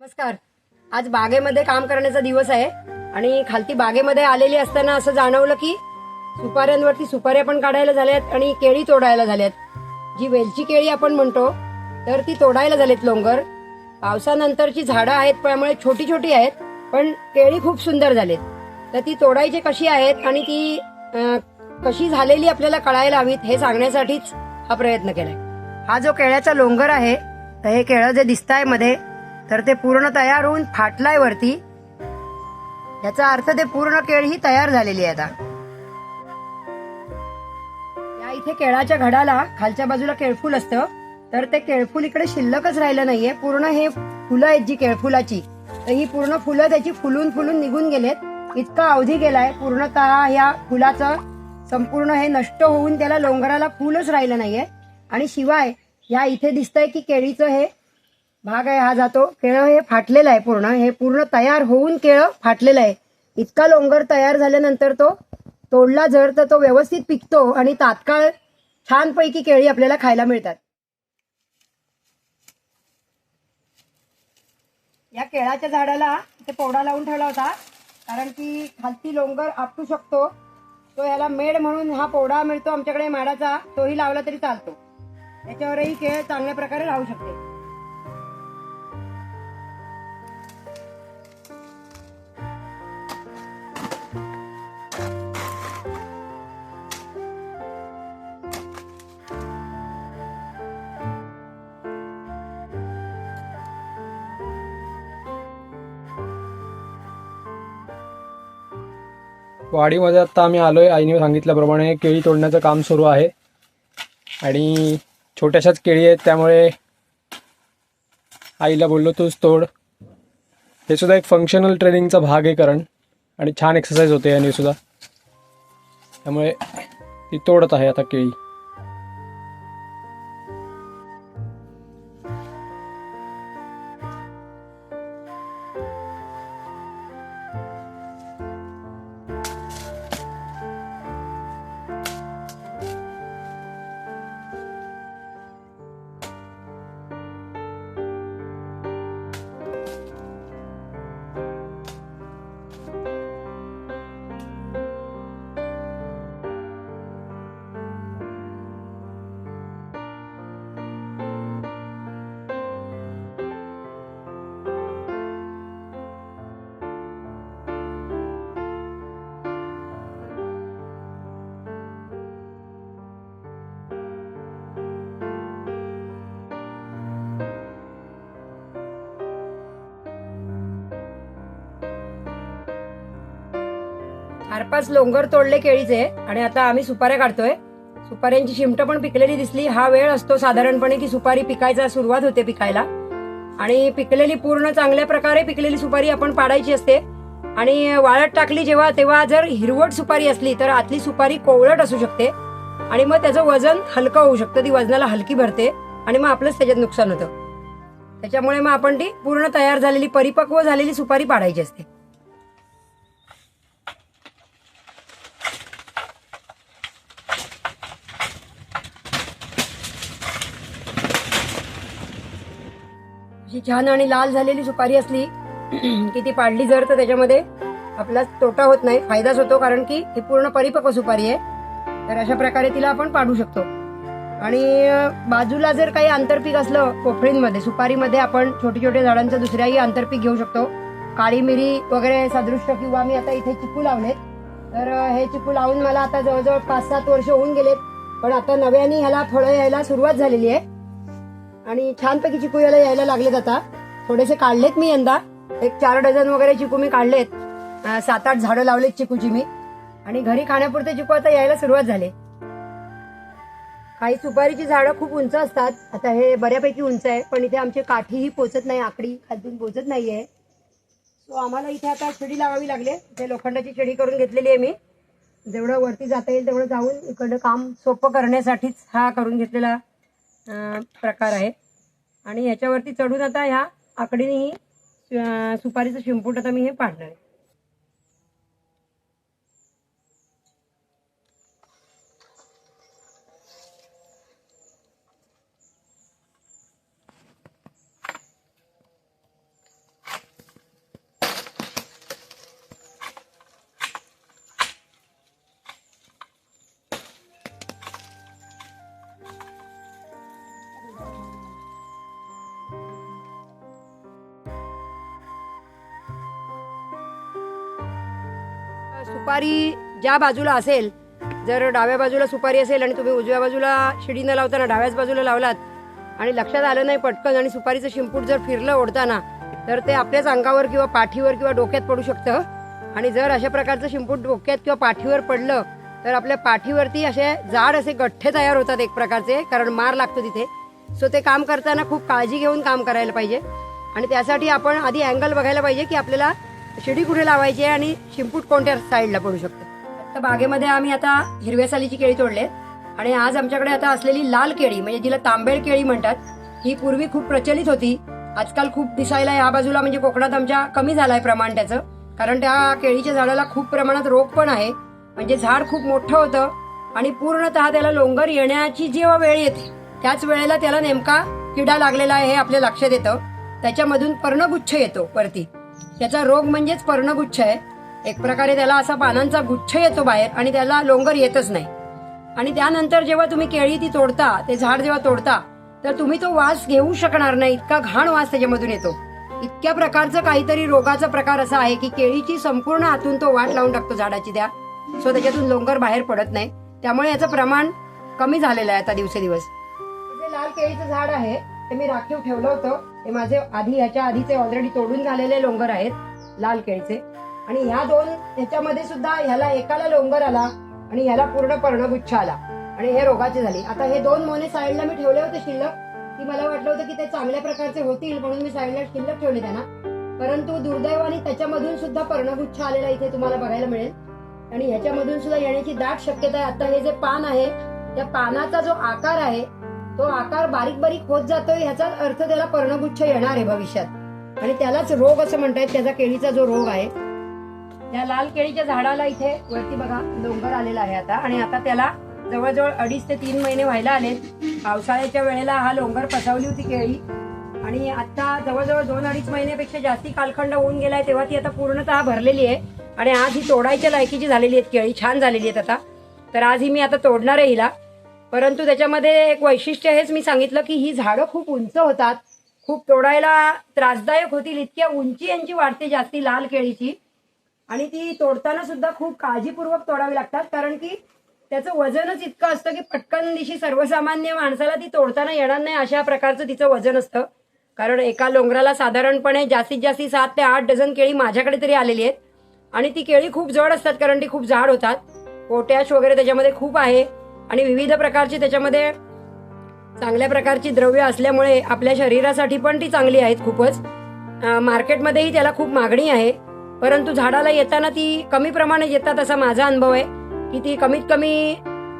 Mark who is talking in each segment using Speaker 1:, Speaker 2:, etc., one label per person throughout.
Speaker 1: नमस्कार. आज बागेमध्ये काम करण्याचा दिवस आहे आणि खालती बागेमध्ये आलेली असताना असं जाणवलं की सुपाऱ्यांवरती सुपाऱ्या पण काढायला झाल्यात आणि केळी तोडायला झाल्यात. जी वेलची केळी आपण म्हणतो तर ती तोडायला झालीत लोंगर. पावसानंतरची झाडं आहेत त्यामुळे छोटी छोटी आहेत पण केळी खूप सुंदर झालीत. तर ती तोडायची कशी आहेत आणि ती कशी झालेली आपल्याला कळायला हवीत हे सांगण्यासाठीच हा प्रयत्न केलाय. हा जो केळ्याचा लोंगर आहे तर हे केळं जे दिसत आहे मध्ये तर ते पूर्ण तयार होऊन फाटलाय वरती याचा अर्थ ते पूर्ण केळ ही तयार झालेली आहे आता. या इथे केळाच्या घडाला खालच्या बाजूला केळफूल असतं. तर ते केळफूल इकडे शिल्लकच राहिलं नाहीये. पूर्ण हे फुलं आहेत जी केळफुलाची. तर ही पूर्ण फुलं त्याची फुलून फुलून निघून गेलेत. इतका अवधी गेलाय. पूर्णतः या फुलाचं संपूर्ण हे नष्ट होऊन त्याला लोंगराला फुलच राहिलं नाहीये. आणि शिवाय या इथे दिसतंय की केळीचं हे भाग आहे हा जातो. केळं हे फाटलेलं आहे पूर्ण. हे पूर्ण तयार होऊन केळं फाटलेलं आहे. इतका लोंगर तयार झाल्यानंतर तो तोडला जर तर तो व्यवस्थित पिकतो आणि तात्काळ छानपैकी केळी आपल्याला खायला मिळतात. या केळाच्या झाडाला इथे पोडा लावून ठेवला होता. कारण की खालती लोंगर आपटू शकतो. तो याला मेड म्हणून हा पोवडा मिळतो आमच्याकडे माडाचा. तोही लावला तरी चालतो. त्याच्यावरही केळ चांगल्या प्रकारे राहू शकते.
Speaker 2: वाडीमध्ये आत्ता आम्ही आलो आहे आईने सांगितल्याप्रमाणे केळी तोडण्याचं काम सुरू आहे. आणि छोट्याशाच केळी आहेत त्यामुळे आईला बोललो तूच तोड. हे सुद्धा एक फंक्शनल ट्रेनिंगचा भाग आहे कारण. आणि छान एक्सरसाइज होते याने सुद्धा. त्यामुळे ती तोडत आहे आता केळी.
Speaker 1: चार पाच लोंगर तोडले केळीचे आणि आता आम्ही सुपाऱ्या काढतोय. सुपाऱ्यांची शिमटं पण पिकलेली दिसली. हा वेळ असतो साधारणपणे की सुपारी पिकायचा सुरुवात होते पिकायला. आणि पिकलेली पूर्ण चांगल्या प्रकारे पिकलेली सुपारी आपण पाडायची असते. आणि वाळत टाकली जेव्हा तेव्हा जर हिरवट सुपारी असली तर आतली सुपारी कोवळट असू शकते. आणि मग त्याचं वजन हलकं होऊ शकतं. ती वजनाला हलकी भरते आणि मग आपलंच त्याच्यात नुकसान होतं. त्याच्यामुळे मग आपण ती पूर्ण तयार झालेली परिपक्व झालेली सुपारी पाडायची असते. अशी छान आणि लाल झालेली सुपारी असली की ती पाडली जर तर त्याच्यामध्ये आपला तोटा होत नाही फायदाच होतो कारण की ही पूर्ण परिपक्व सुपारी आहे. तर अशा प्रकारे तिला आपण पाडू शकतो. आणि बाजूला जर काही आंतरपीक असलं पोफळींमध्ये सुपारीमध्ये आपण छोटे छोटे झाडांचं दुसऱ्याही आंतरपीक घेऊ शकतो. काळी मिरी वगैरे सदृश्य किंवा मी आता इथे चिकू लावलेत. तर हे चिकू लावून मला आता जवळजवळ पाच सात वर्ष होऊन गेलेत. पण आता नव्याने ह्याला फळं यायला सुरुवात झालेली आहे. आणि छानपैकी चिकू याला यायला लागलेत आता. थोडेसे काढलेत मी यंदा. एक चार डझन वगैरे चिकू मी काढलेत. सात आठ झाडं लावलेत चिकूची मी. आणि घरी खाण्यापुरते चिकू आता यायला सुरुवात झाली. काही सुपारीची झाडं खूप उंच असतात. आता हे बऱ्यापैकी उंच आहे पण इथे आमची काठीही पोचत नाही आकडी खालतून पोचत नाहीये. सो आम्हाला इथे आता शिडी लावावी लागले. इथे लोखंडाची शिडी करून घेतलेली आहे मी. जेवढं वरती जाता येईल तेवढं जाऊन इकडं काम सोपं करण्यासाठीच हा करून घेतलेला प्रकार आहे आणि याच्यावरती चढून आता ह्या आकडीनेही सुपारीचं शिंपूट आता मी हे पाडणार आहे. सुपारी ज्या बाजूला असेल जर डाव्या बाजूला सुपारी असेल आणि तुम्ही उजव्या बाजूला शिडी न लावताना डाव्याच बाजूला लावलात आणि लक्षात आलं नाही पटकन आणि सुपारीचं शिंपूट जर फिरलं ओढताना तर ते आपल्याच अंगावर किंवा पाठीवर किंवा डोक्यात पडू शकतं. आणि जर अशा प्रकारचं शिंपूट डोक्यात किंवा पाठीवर पडलं तर आपल्या पाठीवरती असे जाड असे गठ्ठे तयार होतात एक प्रकारचे कारण मार लागतो तिथे. सो ते काम करताना खूप काळजी घेऊन काम करायला पाहिजे. आणि त्यासाठी आपण आधी अँगल बघायला पाहिजे की आपल्याला शिडी कुठे लावायची आहे आणि शिंपूट कोणत्या साईडला पडू शकतो? तर बागेमध्ये आम्ही आता हिरव्या सालीची केळी तोडले आणि आज आमच्याकडे आता असलेली लाल केळी म्हणजे जिला तांबेळ केळी म्हणतात ही पूर्वी खूप प्रचलित होती. आजकाल खूप दिसायला या बाजूला म्हणजे कोकणात आमच्या कमी झालाय प्रमाण त्याचं. कारण त्या केळीच्या झाडाला खूप प्रमाणात रोग पण आहे. म्हणजे झाड खूप मोठं होतं आणि पूर्णतः त्याला लोंगर येण्याची जेव्हा वेळ येते त्याच वेळेला त्याला नेमका किडा लागलेला आहे हे आपल्या लक्षात येतं. त्याच्यामधून पर्णगुच्छ येतो वरती. त्याचा रोग म्हणजेच पर्णगुच्छ आहे. एक प्रकारे त्याला असा पानांचा गुच्छ येतो बाहेर आणि त्याला लोंगर येतच नाही. आणि त्यानंतर जेव्हा तुम्ही केळी ती तोडता ते झाड जेव्हा तोडता तर तुम्ही तो वास घेऊ शकणार नाही इतका घाण वास त्याच्यामधून येतो. इतक्या प्रकारचं काहीतरी रोगाचा प्रकार असा आहे की केळीची संपूर्ण आतून तो वाट लावून टाकतो झाडाची त्या. सो त्याच्यातून लोंगर बाहेर पडत नाही. त्यामुळे याचं प्रमाण कमी झालेलं आहे आता दिवसेदिवस. जे लाल केळीचं झाड आहे ते मी राखीव ठेवलं होतं. हे माझे आधी ह्याच्या आधीचे ऑलरेडी तोडून झालेले लोंगर आहेत लाल केळीचे. आणि ह्या दोन ह्याच्यामध्ये सुद्धा ह्याला एकाला लोंगर आला आणि ह्याला पूर्ण पर्णगुच्छ आला. आणि हे रोगाचे झाले. आता हे दोन मोने साईडला मी ठेवले होते शिल्लक. की मला वाटलं होतं की ते चांगल्या प्रकारचे होतील म्हणून मी साईडला शिल्लक ठेवले त्यांना. परंतु दुर्दैवाने त्याच्यामधून सुद्धा पर्णगुच्छ आलेला इथे तुम्हाला बघायला मिळेल. आणि ह्याच्यामधून सुद्धा येण्याची दाट शक्यता आहे. आता हे जे पान आहे त्या पानाचा जो आकार आहे तो आकार बारीक बारीक होत जातोय ह्याचाच अर्थ त्याला पर्णगुच्छ येणार आहे भविष्यात. आणि त्यालाच रोग असं म्हणतायत त्याचा केळीचा जो रोग आहे त्या लाल केळीच्या झाडाला इथे वरती बघा डोंगर आलेला आहे आता. आणि आता त्याला जवळजवळ अडीच ते तीन महिने व्हायला आलेत. पावसाळ्याच्या वेळेला हा लोंगर पसवली होती केळी. आणि आता जवळजवळ दोन अडीच महिन्यापेक्षा जास्ती कालखंड होऊन गेलाय तेव्हा ती आता पूर्णतः भरलेली आहे. आणि आज ही तोडायच्या लायकीची झालेली आहेत केळी छान झालेली आहेत आता. तर आज ही मी आता तोडणार आहे हिला. परंतु त्याच्यामध्ये एक वैशिष्ट्य हेच मी सांगितलं की ही झाडं खूप उंच होतात. खूप तोडायला त्रासदायक होतील इतक्या उंची यांची वाढते जास्ती लाल केळीची. आणि ती तोडताना सुद्धा खूप काळजीपूर्वक तोडावी लागतात. कारण की त्याचं वजनच इतकं असतं की पटकन दिशी सर्वसामान्य माणसाला ती तोडताना येणार नाही अशा प्रकारचं तिचं वजन असतं. कारण एका लोंगराला साधारणपणे जास्तीत जास्ती सात ते आठ डझन केळी माझ्याकडे तरी आलेली आहेत. आणि ती केळी खूप जड असतात कारण ती खूप जाड होतात. पोटॅश वगैरे त्याच्यामध्ये खूप आहे. आणि विविध प्रकारची त्याच्यामध्ये चांगल्या प्रकारची द्रव्य असल्यामुळे आपल्या शरीरासाठी पण ती चांगली आहेत खूपच. मार्केटमध्येही त्याला खूप मागणी आहे. परंतु झाडाला येताना ती कमी प्रमाणात येतात असा माझा अनुभव आहे. की ती कमीत कमी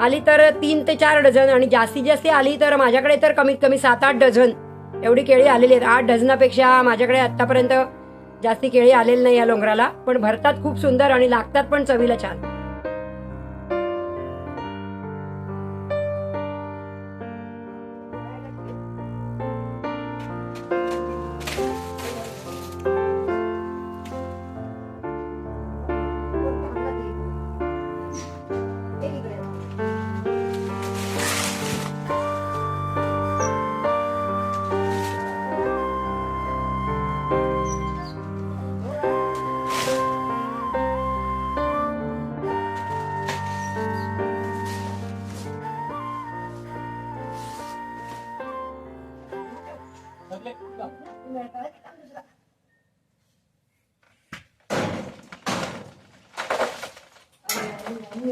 Speaker 1: आली तर तीन ते चार डझन आणि जास्तीत जास्त आली तर माझ्याकडे तर कमीत कमी सात आठ डझन एवढी केळी आलेली आहेत. आठ डझनापेक्षा माझ्याकडे आतापर्यंत जास्ती केळी आलेली नाही या डोंगराला. पण भरतात खूप सुंदर आणि लागतात पण चवीला छान.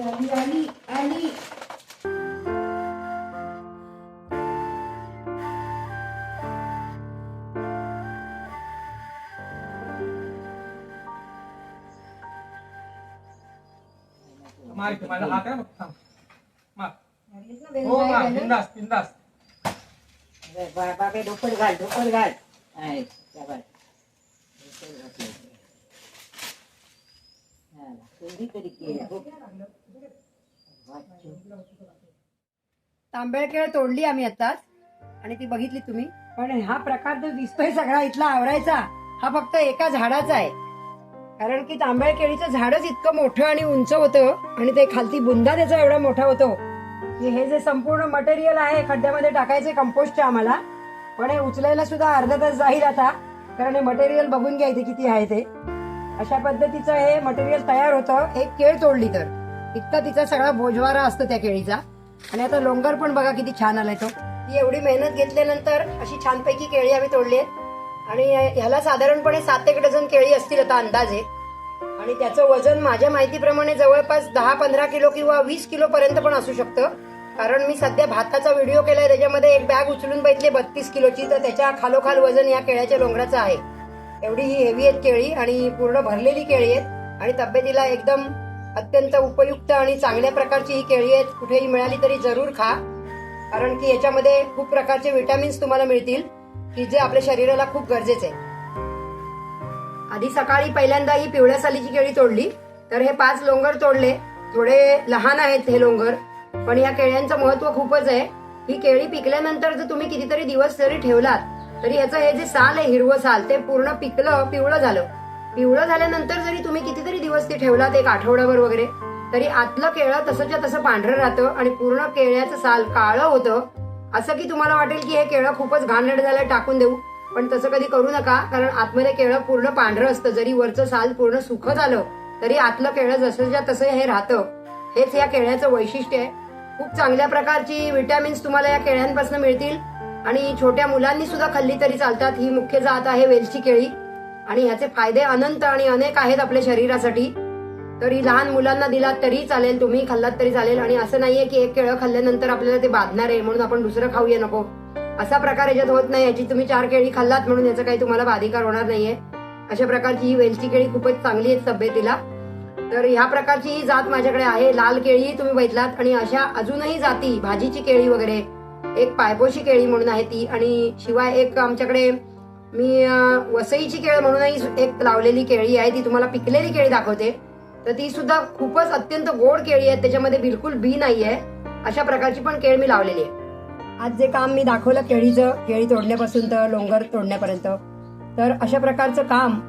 Speaker 1: आली आली आली आली
Speaker 2: मार इथे, माझा हात आहे ना थांब. मार.
Speaker 1: लागलीस ना
Speaker 2: हो मार
Speaker 1: बेंजाई
Speaker 2: बिंदास बिंदास
Speaker 3: बाबे ढोकळ घाल ढोकळ घाल आहे, त्या बाय. ढोकळ घातलं
Speaker 1: तांबेळखेळ तोडली आम्ही आताच आणि ती बघितली तुम्ही. पण हा प्रकार जो दिसतोय सगळा इथला आवरायचा हा फक्त एका झाडाचा आहे. कारण की तांबळ केळीचं झाडच इतकं मोठं आणि उंच होतं आणि ते खालती बुंदा त्याचा एवढा मोठा होतो. की हे जे संपूर्ण मटेरियल आहे खड्ड्यामध्ये टाकायचे कंपोस्टचे आम्हाला. पण हे उचलायला सुद्धा अर्धा तास जाईल आता कारण हे मटेरियल बघून घ्यायचे किती आहे ते. अशा पद्धतीचं हे मटेरियल तयार होतं. एक केळ तोडली तर. इतका तिचा सगळा बोजवारा असतो त्या केळीचा. आणि आता लोंगर पण बघा किती छान आलाय तो. ती एवढी मेहनत घेतल्यानंतर अशी छानपैकी केळी आम्ही तोडली आहेत. आणि ह्याला साधारणपणे सात एक डझन केळी असतील आता अंदाजे आणि त्याचं वजन माझ्या माहितीप्रमाणे जवळपास दहा पंधरा किलो किंवा वीस किलो पर्यंत पण असू शकतं. कारण मी सध्या भाताचा व्हिडिओ केलाय त्याच्यामध्ये एक बॅग उचलून बघितली बत्तीस किलोची. तर त्याच्या खालोखाल वजन या केळ्याच्या लोंगराचं आहे. एवढी ही हेवी आहेत केळी आणि पूर्ण भरलेली केळी आहेत. आणि तब्येतीला एकदम अत्यंत उपयुक्त आणि चांगल्या प्रकारची ही केळी आहेत. कुठेही मिळाली तरी जरूर खा. कारण की याच्यामध्ये खूप प्रकारचे विटॅमिन्स तुम्हाला मिळतील की जे आपल्या शरीराला खूप गरजेचे आहे आधी सकाळी पहिल्यांदा ही पिवळ्या सालीची केळी तोडली. तर हे पाच लोंगर तोडले. थोडे लहान आहेत हे लोंगर. पण या केळ्यांचं महत्त्व खूपच आहे. ही केळी पिकल्यानंतर जर तुम्ही कितीतरी दिवस जरी ठेवलात तरी याचं हे जे साल आहे हिरवं साल ते पूर्ण पिकलं पिवळं झालं. पिवळं झाल्यानंतर जरी तुम्ही कितीतरी दिवस ते ठेवलात एक आठवड्यावर वगैरे तरी आतलं केळं तसंच्या तसं पांढरं राहतं आणि पूर्ण केळ्याचं साल काळं होतं. असं की तुम्हाला वाटेल की हे केळं खूपच घाणेरडं झालं टाकून देऊ. पण तसं कधी करू नका कारण आतमध्ये केळं पूर्ण पांढरं असतं. जरी वरचं साल पूर्ण सुख झालं तरी आतलं केळं जसंच्या तसं हे राहतं. हेच या केळ्याचं वैशिष्ट्य आहे. खूप चांगल्या प्रकारची विटॅमिन्स तुम्हाला या केळ्यांपासून मिळतील. आणि छोट्या मुलांनी सुद्धा खाल्ली तरी चालतात. ही मुख्य जात आहे वेलची केळी. आणि ह्याचे फायदे अनंत आणि अनेक आहेत आपल्या शरीरासाठी. तरी लहान मुलांना दिलात तरी चालेल तुम्ही खाल्लात तरी चालेल. आणि असं नाहीये की एक केळं खाल्ल्यानंतर आपल्याला ते बाधणार आहे म्हणून आपण दुसरं खाऊया नको. असा प्रकार याच्यात होत नाही. याची तुम्ही चार केळी खाल्लात म्हणून याचा काही तुम्हाला बाधिकार होणार नाहीये. अशा प्रकारची ही वेलची केळी खूपच चांगली आहे तब्येतीला. तर ह्या प्रकारची ही जात माझ्याकडे आहे. लाल केळी तुम्ही बघितलात आणि अशा अजूनही जाती भाजीची केळी वगैरे एक पायपोशी केळी म्हणून आहे ती. आणि शिवाय एक आमच्याकडे मी वसईची केळ म्हणूनही एक लावलेली केळी आहे. ती तुम्हाला पिकलेली केळी दाखवते. तर ती सुद्धा खूपच अत्यंत गोड केळी आहे. त्याच्यामध्ये बिलकुल बी नाही आहे. अशा प्रकारची पण केळ मी लावलेली आहे. आज जे काम मी दाखवलं केळीचं केळी तोडण्यापासून तर लोंगर तोडण्यापर्यंत तर अशा प्रकारचं काम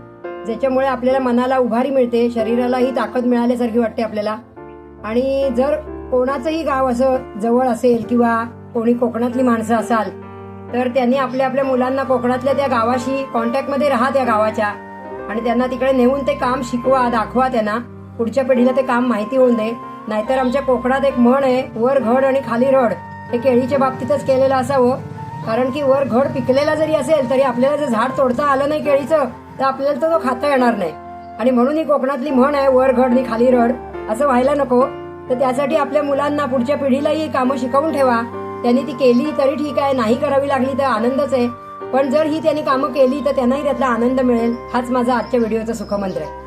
Speaker 1: ज्याच्यामुळे आपल्याला मनाला उभारी मिळते शरीरालाही ताकद मिळाल्यासारखी वाटते आपल्याला. आणि जर कोणाचंही गाव असं जवळ असेल किंवा कोणी कोकणातली माणसं असाल तर त्यांनी आपल्या आपल्या मुलांना कोकणातल्या त्या गावाशी कॉन्टॅक्टमध्ये राहा त्या गावाच्या. आणि त्यांना तिकडे नेऊन ते काम शिकवा दाखवा त्यांना. पुढच्या पिढीला ते काम माहिती होऊन दे. नाहीतर आमच्या कोकणात एक म्हण आहे वर घड आणि खाली रड. हे केळीच्या बाबतीतच केलेलं असावं. कारण की वर घड पिकलेला जरी असेल तरी आपल्याला जर झाड तोडता आलं नाही केळीचं तर आपल्याला तर तो खाता येणार नाही. आणि म्हणून ही कोकणातली म्हण आहे वर घड आणि खाली रड. असं व्हायला नको. तर त्यासाठी आपल्या मुलांना पुढच्या पिढीलाही कामं शिकवून ठेवा. त्यांनी ती केली तरी ठीक आहे. नाही करावी लागली तर आनंदच आहे. पण जर ही त्यांनी कामं केली तर त्यांनाही त्यातला आनंद मिळेल. हाच माझा आजच्या व्हिडिओचा सुखमंत्र आहे.